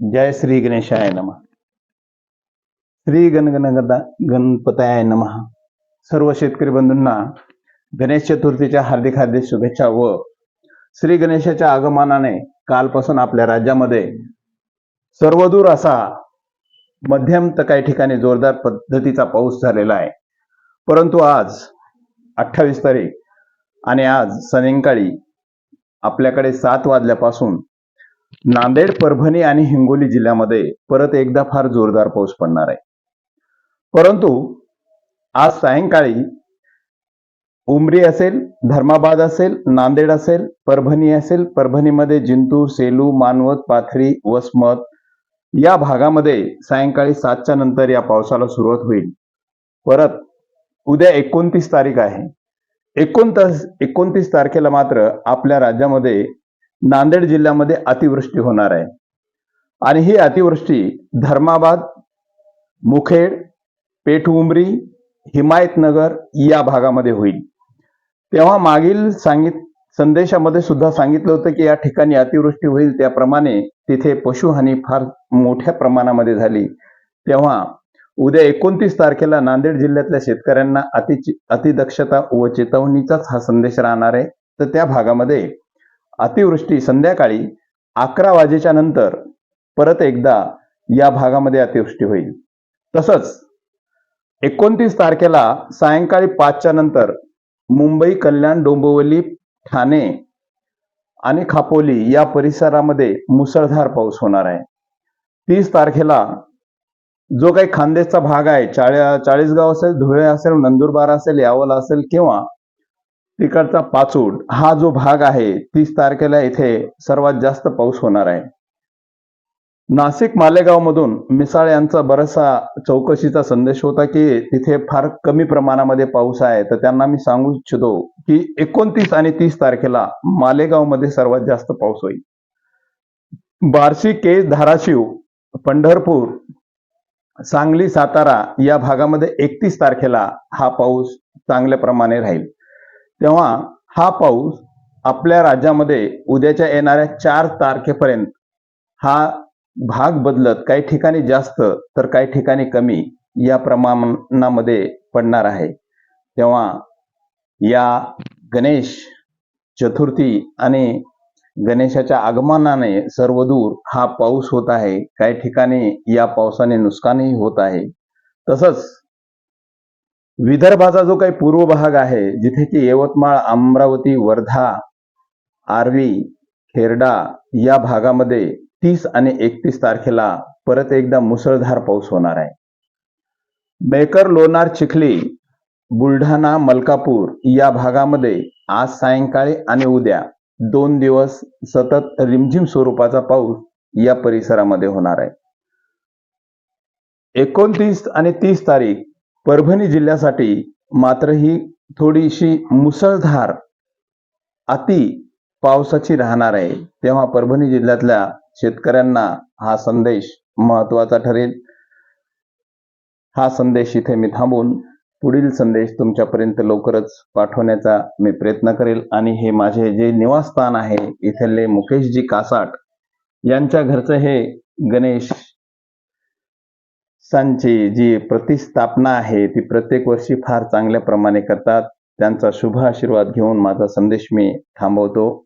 जय श्री गणेशाय नम। श्री गणगणगदा गणपताय नम। सर्व शेतकरी बंधूंना गणेश चतुर्थीच्या हार्दिक हार्दिक शुभेच्छा व श्री गणेशाच्या आगमनाने कालपासून आपल्या राज्यामध्ये सर्वदूर असा मध्यम तर काही ठिकाणी जोरदार पद्धतीचा पाऊस झालेला आहे. परंतु आज अठ्ठावीस तारीख आणि आज सायंकाळी आपल्याकडे सात वाजल्यापासून नांदेड परभणी आणि हिंगोली जिल्ह्यामध्ये परत एकदा फार जोरदार पाऊस पडणार आहे. परंतु आज सायंकाळी उमरी असेल धर्माबाद असेल नांदेड असेल परभणी असेल परभणीमध्ये जिंतूर सेलू मानवत पाथरी वसमत या भागामध्ये सायंकाळी सातच्या नंतर या पावसाला सुरुवात होईल. परत उद्या एकोणतीस तारीख आहे. एकोणतास एकोणतीस तारखेला मात्र आपल्या राज्यामध्ये नांदेड जिल्ह्यामध्ये अतिवृष्टी होणार आहे. आणि ही अतिवृष्टी धर्माबाद मुखेड पेठउमरी हिमायतनगर या भागामध्ये होईल. तेव्हा मागील सांगित संदेशामध्ये सुद्धा सांगितलं होतं की या ठिकाणी अतिवृष्टी होईल. त्याप्रमाणे तिथे पशुहानी फार मोठ्या प्रमाणामध्ये झाली. तेव्हा उद्या एकोणतीस तारखेला नांदेड जिल्ह्यातल्या शेतकऱ्यांना अति अतिदक्षता व चेतावणीचाच हा संदेश राहणार आहे. तर त्या भागामध्ये अतिवृष्टी संध्याकाळी अकरा वाजेच्या नंतर परत एकदा या भागामध्ये अतिवृष्टी होईल. तसंच एकोणतीस तारखेला सायंकाळी पाचच्या नंतर मुंबई कल्याण डोंबिवली ठाणे आणि खापोली या परिसरामध्ये मुसळधार पाऊस होणार आहे. तीस तारखेला जो काही खानदेशचा भाग आहे चाळ्या चाळीसगाव असेल धुळे असेल नंदुरबार असेल यावल असेल किंवा तिकडचा पाचूड हा जो भाग आहे तीस तारखेला इथे सर्वात जास्त पाऊस होणार आहे. नाशिक मालेगाव मधून मिसाळ यांचा बराचसा चौकशीचा संदेश होता की तिथे फार कमी प्रमाणामध्ये पाऊस आहे. तर त्यांना मी सांगू इच्छितो की एकोणतीस आणि तीस तारखेला मालेगावमध्ये सर्वात जास्त पाऊस होईल. बार्शी केज धाराशिव पंढरपूर सांगली सातारा या भागामध्ये एकतीस तारखेला हा पाऊस चांगल्या प्रमाणे राहील. तेव्हा हा पाऊस आपल्या राज्यामध्ये उद्याच्या येणाऱ्या चार तारखेपर्यंत हा भाग बदलत काही ठिकाणी जास्त तर काही ठिकाणी कमी या प्रमाणामध्ये पडणार आहे. तेव्हा या गणेश चतुर्थी आणि गणेशाच्या आगमनाने सर्वदूर हा पाऊस होत आहे. काही ठिकाणी या पावसाने नुकसानही होत आहे. तसंच विदर्भाचा जो काही पूर्व भाग आहे जिथे की यवतमाळ अमरावती वर्धा आर्वी खेरडा या भागामध्ये तीस आणि एकतीस तारखेला परत एकदा मुसळधार पाऊस होणार आहे. मेकर लोणार चिखली बुलढाणा मलकापूर या भागामध्ये आज सायंकाळी आणि उद्या दोन दिवस सतत रिमझिम स्वरूपाचा पाऊस या परिसरामध्ये होणार आहे. एकोणतीस आणि तीस तारीख परभणी जिल्ह्यासाठी मात्र ही थोडीशी मुसळधार अति पावसाची राहणार आहे. तेव्हा परभणी जिल्ह्यातल्या शेतकऱ्यांना हा संदेश महत्त्वाचा ठरेल. हा संदेश इथे मी थांबून पुढील संदेश तुमच्यापर्यंत लवकरच पाठवण्याचा मी प्रयत्न करेल. आणि हे माझे जे निवासस्थान आहे इथले मुकेशजी कासाट यांच्या घरचं हे गणेश सांची जी प्रतिस्थापना आहे ती प्रत्येक वर्षी फार चांगल्या प्रमाणे करतात. त्यांचा शुभ आशीर्वाद घेऊन माझा संदेश मी थांबवतो.